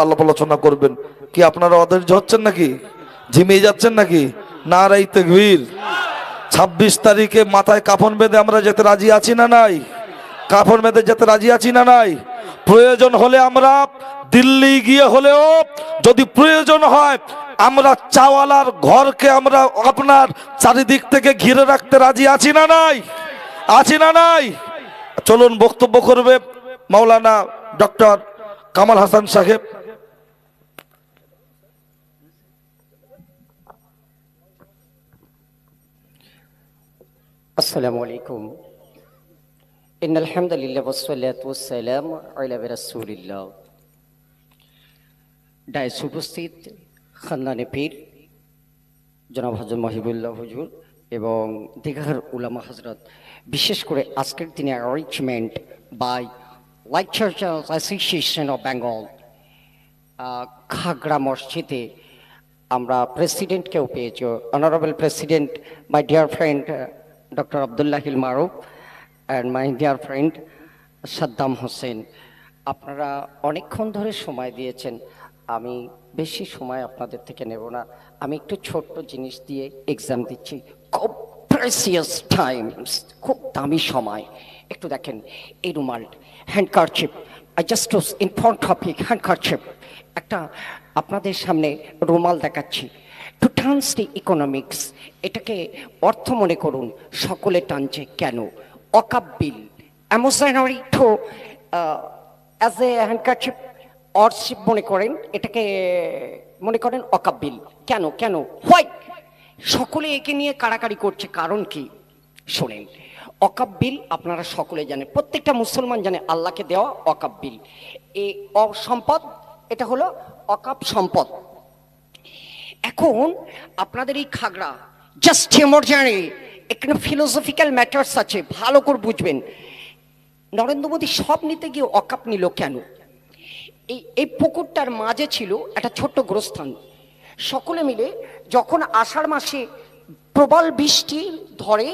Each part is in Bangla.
আল্লাপ আলোচনা করবেন। কি আপনারা অধৈর্য হচ্ছেন নাকি? ঝিমিয়ে যাচ্ছেন নাকি? না রাই তেগবীর ছাব্বিশ তারিখে মাথায় কাফন বেঁধে আমরা যেতে রাজি আছি না নাই? কাফন বেঁধে যেতে রাজি আছি না নাই? প্রয়োজন হলে আমরা দিল্লি গিয়ে হলেও যদি প্রয়োজন হয়, আমরা চাওয়ালার ঘরকে আমরা আপনার চারিদিক থেকে ঘিরে রাখতে রাজি আছি না নাই? আছি না নাই? চলুন বক্তব্য করবে মাওলানা ডক্টর কামাল হাসান সাহেব। আসসালামু আলাইকুম। ইন আলহামদুলিল্লাহ ওসলাত ওসালাম আলাইহি রাসূলিল্লাহ। ডাইস উপস্থিত খানদানে পীর জনাব হজরত মহিবুল্লাহ হুজুর এবং দীঘার উলামা হযরত বিশেষ করে আজকের দিনে arrangement by light church association of Bengal Khagra মসজিদে আমরা প্রেসিডেন্টকেও পেয়েছি। Honourable president my dear friend doctor Abdullahil Maruf and my dear friend Saddam Hossain আপনারা অনেকক্ষণ ধরে সময় দিয়েছেন, আমি বেশি সময় আপনাদের থেকে নেব না। আমি একটু ছোট্ট জিনিস দিয়ে এক্সাম দিচ্ছি। খুব প্রেসিয়াস টাইমস খুব দামি সময়। একটু দেখেন, এই রুমাল handkerchief I just inform topic handkerchief একটা আপনাদের সামনে রুমাল দেখাচ্ছি। টু টার্নস ইকোনমিক্স এটাকে অর্থ মনে করুন, সকলে টানছে কেন? অকাপ বিল অ্যামোসাইনারি to as a handkerchief worship মনে করেন, এটাকে মনে করেন অকাপ বিল কেন? কেন? হোয়াইট সকলে একে নিয়ে কাড়াকাড়ি করছে, কারণ কি? শোনেন অকাপ বিল আপনারা সকলে জানেন, প্রত্যেকটা মুসলমান জানে আল্লাহকে দেওয়া অকাপ বিল এই সম্পদ এটা হলো অকাপ সম্পদ এখন আপনাদের এই খাগড়া জাস্ট এমার্জেন্সি এখানে ফিলোসফিক্যাল ম্যাটার্স আছে, ভালো করে বুঝবেন। নরেন্দ্র মোদী সব নিতে গিয়ে অকাপ নিল কেন? এই এই পুকুরটার মাঝে ছিল একটা ছোট্ট গোরস্থান। সকলে মিলে যখন আষাঢ় মাসে প্রবল বৃষ্টি ধরে,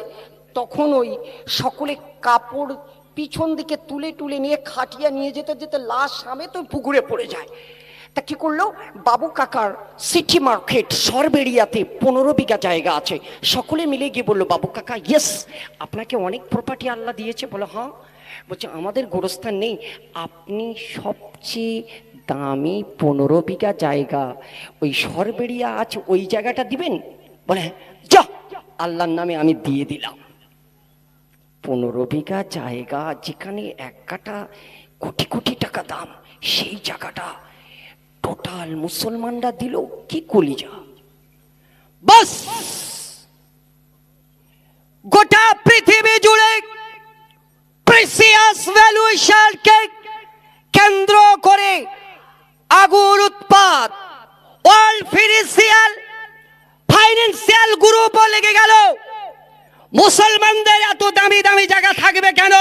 তখন ওই সকলে কাপড় পিছন দিকে তুলে তুলে নিয়ে খাটিয়া নিয়ে যেতে যেতে লাশ সামে তো পুকুরে পড়ে যায়। তা কি করল? বাবু কাকার সিটি মার্কেট সরবেরিয়াতে পনেরো বিঘা জায়গা আছে। সকলে মিলে গিয়ে বলল বাবু কাকা ইয়েস আপনাকে অনেক প্রপার্টি আল্লাহ দিয়েছে। বলো হ্যাঁ। বলছে আমাদের গোরস্থান নেই। আপনি সবচেয়ে দামি পনেরো বিঘা জায়গা ওই সরবেরিয়া আছে ওই জায়গাটা দিবেন? বলে "হ্যাঁ, যা আল্লাহর নামে আমি দিয়ে দিলাম। পনেরো বিঘা জায়গা যেখানে এক কাটা কোটি কোটি টাকা দাম সেই জায়গাটা টোটাল মুসলমানরা দিল কি কলিজা। বাস। গোটা পৃথিবী জুড়ে প্রেসিয়াস ভ্যালুয়েশনকে কেন্দ্র করে আগুন উৎপাদ ওয়ার্ল্ড ফিনান্সিয়াল ফাইন্যান্সিয়াল গ্রুপও লেগে গেল। মুসলমানদের এত দামি দামি জায়গা থাকবে কেন?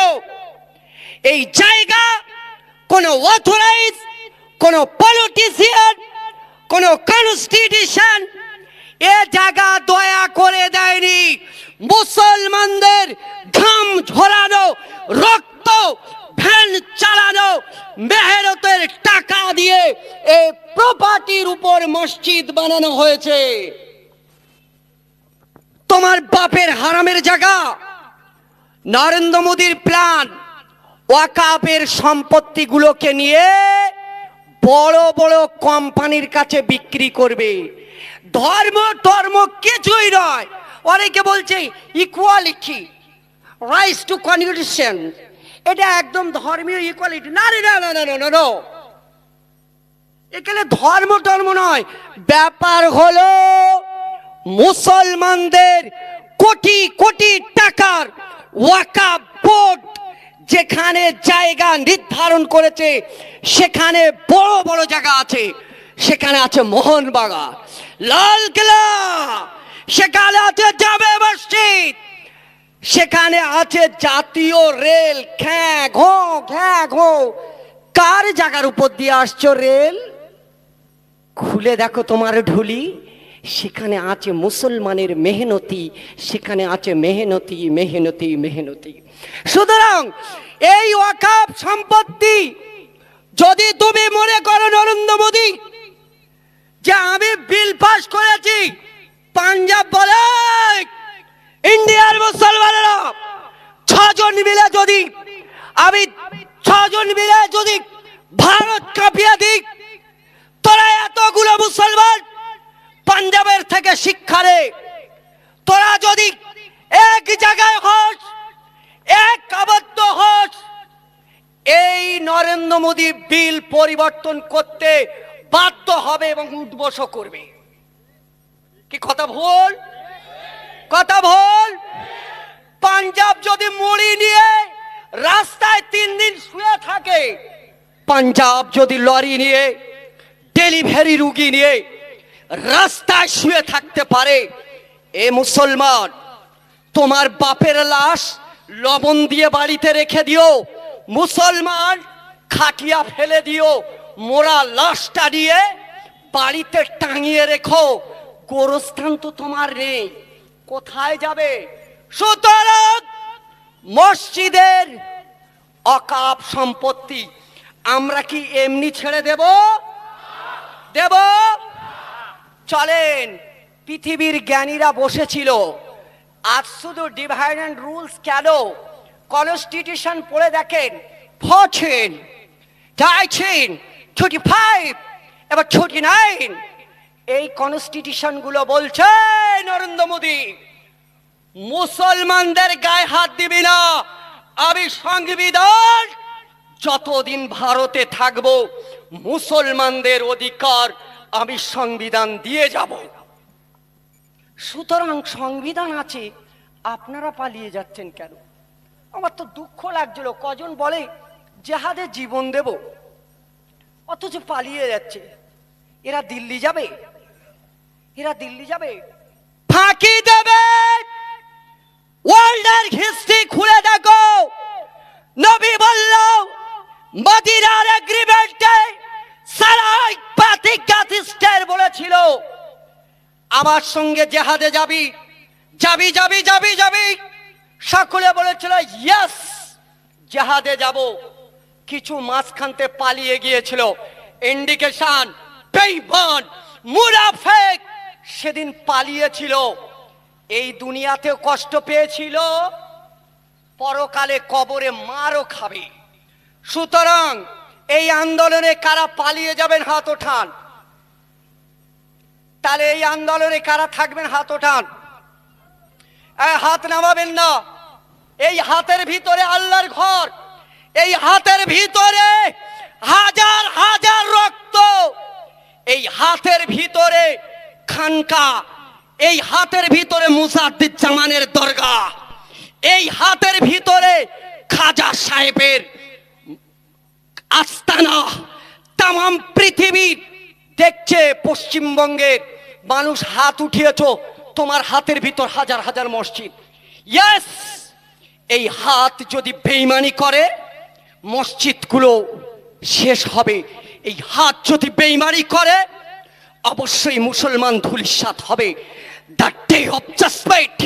এই জায়গা কোনো অথরাইজ কোনো পলিটিশিয়ান কোনো কনস্টিটিউশন এ জায়গা দয়া করে দেয়নি। মুসলমানদের ঘাম ঝরানো, রক্ত ভ্যান চালানো, মেহরতের টাকা দিয়ে এই প্রপার্টির উপর মসজিদ বানানো হয়েছে। তোমার বাপের হারামের জায়গা, নরেন্দ্র মোদীর প্ল্যান ওয়াকাপের সম্পত্তিগুলোকে নিয়ে বড় বড় কোম্পানির কাছে বিক্রি করবে। ধর্ম ধর্ম কিছুই নয়। অনেকে বলছে ইকুয়ালিটি রাইস টু কনভিউশন এটা একদম ধর্মীয় ইকুয়ালিটি না রে, না না না না না এখানে ধর্ম ধর্ম নয়। ব্যাপার হলো, মুসলমানদের কোটি কোটি টাকার ওয়াকা বোর্ড যেখানে জায়গা নির্ধারণ করেছে, সেখানে বড় বড় জায়গা আছে। সেখানে আছে মোহনবাগান। লালকেলা সেখানে আছে জামে মসজিদ। সেখানে আছে জাতীয় রেল। খ্যাঁ ঘো খ্যাঁ ঘো কার জায়গার উপর দিয়ে আসছো রেল? খুলে দেখো তোমার ঢুলি। সেখানে আছে মুসলমানের মেহনতি, সেখানে আছে মেহনতি মেহনতি মেহনতি। সুতরাং এই ওয়াকাব সম্পত্তি যদি তুমি মনে করো নরেন্দ্র মোদী, যে আমি বিল পাস করেছি, পাঞ্জাব বলে, ইন্ডিয়ার মুসলমানেরা ছজন মিলে যদি, আমি ছজন মিলে যদি ভারত কাঁপিয়ে দিক তোরা এতগুলো মুসলমান যদি এক জায়গায় হস, এক আবদ্ধ হস, এই নরেন্দ্র মোদী বিল পরিবর্তন করতে বাধ্য হবে এবং উদ্বস করবে। কি কথা ভুল? কথা ভুল? পাঞ্জাব যদি মুড়ি নিয়ে রাস্তায় তিন দিন শুয়ে থাকে, পাঞ্জাব যদি লরি নিয়ে, ডেলিভারি রুগী নিয়ে রাস্তায় শুয়ে থাকতে পারে। এ মুসলমান, তোমার বাপের লাশ লবণ দিয়ে বাড়িতে রেখে দিও। মুসলমান, খাটিয়া ফেলে দিও। মোরা লাশটা নিয়ে বাড়িতে টাঙিয়ে রেখো। গোরস্থান তো তোমার নেই, কোথায় যাবে? সুতরাং মসজিদের অকাপ সম্পত্তি আমরা কি এমনি ছেড়ে দেব? দেব। চলেন, পৃথিবীর জ্ঞানীরা বসেছিল। আজ শুধু ডিভাইড অ্যান্ড রুলস কেন? কনস্টিটিউশন পড়ে দেখেন ফোরটিন নাইনটিন থার্টি ফাইভ এবার থার্টি নাইন এই কনস্টিটিউশনগুলো বলছে নরেন্দ্র মোদী, মুসলমানদের গায়ে হাত দিবি না, আমি সংবিধান, যতদিন ভারতে থাকব, মুসলমানদের অধিকার আমি সংবিধান দিয়ে যাব। সুতরাং সংবিধান আছে, আপনারা পালিয়ে যাচ্ছেন কেন? আমার তো দুঃখ লাগছিল, কজন বলে জেহাদে জীবন দেব? অথচ পালিয়ে যাচ্ছে। এরা দিল্লি যাবে? এরা দিল্লি যাবে? ফাঁকি দেবে! ওয়ার্ল্ডের হিস্ট্রি খুলে দেখো! নবী বলল, মদিনার এগ্রিমেন্টে সারাই পাতিকাতিস্টের বলেছিল, আমার সঙ্গে জেহাদে যাবি যাবি যাবি যাবি যাবি। সকলে বলেছিল, ইয়েস, জেহাদে যাব। কিছু মাঝখানতে পালিয়ে গিয়েছিল। ইন্ডিকেশন, বেইমান, মুনাফেক সেদিন পালিয়েছিল। এই দুনিয়াতেও কষ্ট পেয়েছিল, পরকালে কবরে মারও খাবে। সুতরাং এই আন্দোলনে কারা পালিয়ে যাবেন হাত ওঠান? তাহলে এই আন্দোলনে কারা থাকবেন হাত ওঠান? হাত নামাবেন না। এই হাতের ভিতরে আল্লাহর ঘর। এই হাতের ভিতরে হাজার হাজার রক্ত। এই হাতের ভিতরে খানকা। এই হাতের ভিতরে মুসাদ্দিদ জামানের দরগা। এই হাতের ভিতরে খাজা সাহেবের আস্তানা। তাম পৃথিবী দেখছে পশ্চিমবঙ্গের মানুষ হাত উঠিয়েছ, তোমার হাতের ভিতর হাজার হাজার মসজিদ। ইয়েস এই হাত যদি বেইমানি করে, মসজিদগুলো শেষ হবে। এই হাত যদি বেইমানি করে, অবশ্যই মুসলমান ধুলিসাত হবে। দ্য ডে অফ জাজমেন্ট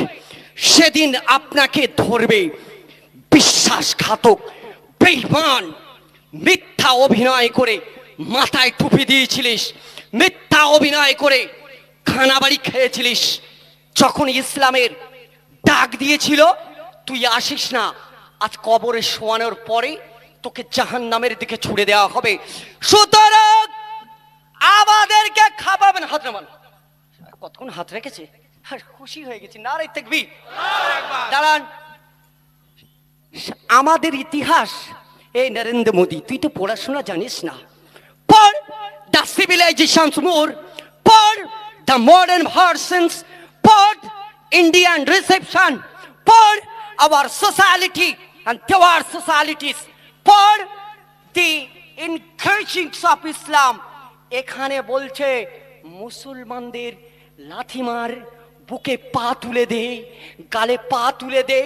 সেদিন আপনাকে ধরবে। বিশ্বাসঘাতক বেইমান মিথ্যা অভিনয় করে মাথায় টুপি দিয়েছিলিস মিথ্যা অভিনয় করে খানা বাড়ি খেয়েছিলিস। যখন ইসলামের ডাক দিয়েছিল তুই আসিস না আজ কবরে শোয়ানোর পরে তোকে জাহান নামের দিকে ছুড়ে দেওয়া হবে। সুতরাং আমাদেরকে খাবাবেন হাত নামান। কতক্ষণ হাত রেখেছে? আর খুশি হয়ে গেছি। না রে দেখবি দাঁড়ান। আমাদের ইতিহাস এই নরেন্দ্র মোদী, তুই তো পড়াশোনা জানিস না। পড় the civilization more for the modern versions পড় ইন্ডিয়ান রিসেপশন পড় our society and their societies পড় দি ইনকারেজিংস অফ ইসলাম এখানে বলছে, মুসলমানদের লাথিমার বুকে পা তুলে দে, গালে পা তুলে দে,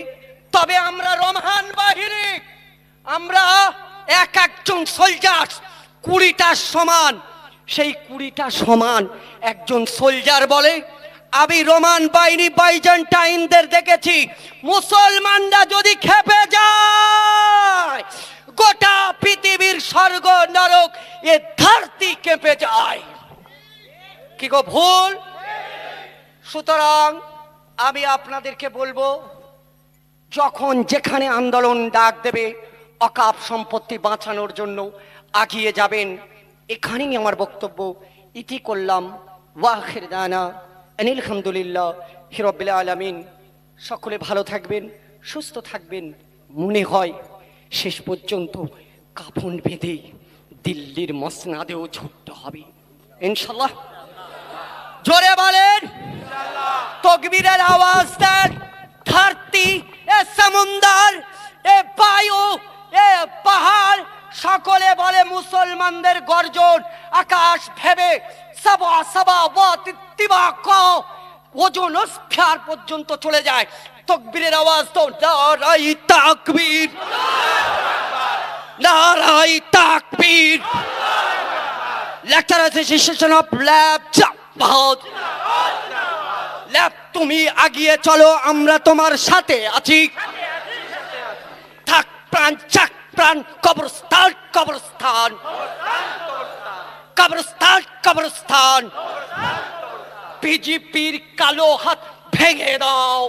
তবে আমরা রমহান বাহিনী। আমরা এক একজন সোলজার কুড়িটা সমান। সেই কুড়িটা সমান একজন সোলজার বলে, আমি রোমান বাহিনী, বাইজেন্টাইনদের দেখেছি। মুসলমানরা যদি খেপে যায়, গোটা পৃথিবীর স্বর্গ নরক এ ধরতি কেঁপে যায়। কি গো ভুল? সুতরাং আমি আপনাদেরকে বলব, যখন যেখানে আন্দোলন ডাক দেবে অকাপ সম্পত্তি বাঁচানোর জন্য আগিয়ে যাবেন। এখানেই আমার বক্তব্য। ইতি করলাম। ওয়াখির দানা। আলহামদুলিল্লাহ হিরবিল আলামিন। সকলে ভালো থাকবেন, সুস্থ থাকবেন, মনে হয়। শেষ পর্যন্ত কাফন বেঁধে দিল্লির মসনাদেও ছুটতে হবে। ইনশাল্লাহ। জোরে বলেন। তকবীরের আওয়াজ দেন। ধরতি, এ সমুন্দর, এ বায়ু। পাহাড় সকলে বলে মুসলমানদের গর্জন। আকাশ ভেবে সাবা সাবা ইত্তিবা ক ওজন স্ফিয়ার পর্যন্ত চলে যায়। তকবীরের আওয়াজ তো নারাই তাকবীর। নারাই তাকবীর। লেকচার অ্যাসোসিয়েশন অফ ল্যাব চাপাত ল্যাব, তুমি আগিয়ে চলো, আমরা তোমার সাথে আছি। প্রাণ, চাক, প্রাণ, কবরস্থান কবরস্থান। কবরস্থান কবরস্থান। বিজেপির কালো হাত ভেঙে দাও।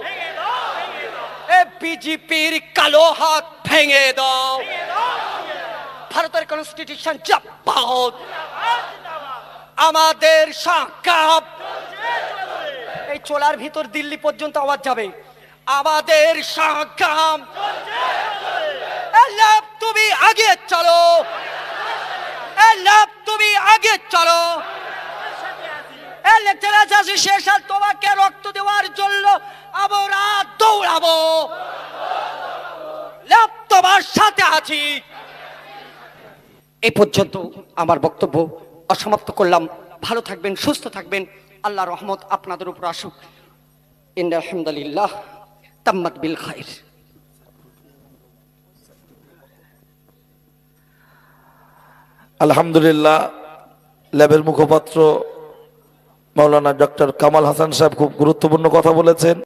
এ বিজেপির কালো হাত ভেঙে দাও। ভারতের কনস্টিটিউশন চাপাত আমাদের সংকাপ এই চোলার ভিতর দিল্লি পর্যন্ত আওয়াজ যাবে। আমাদের সংগ্রাম। তুমি আগে চলো। লাভ তুমি আগে চলো। শেষ আর তোমাকে রক্ত দেওয়ার জন্য আমরা দৌড়াবো। লাভ তোমার সাথে আছি। এই পর্যন্ত আমার বক্তব্য অসমাপ্ত করলাম। ভালো থাকবেন, সুস্থ থাকবেন। আল্লাহ রহমত আপনাদের উপর আসুক। ইন আলহামদুলিল্লাহ তাম্মাত বিল খাইর। আলহামদুলিল্লাহ ল্যাবের মুখপাত্র মাওলানা ডক্টর কামাল হাসান সাহেব খুব গুরুত্বপূর্ণ কথা বলেছেন।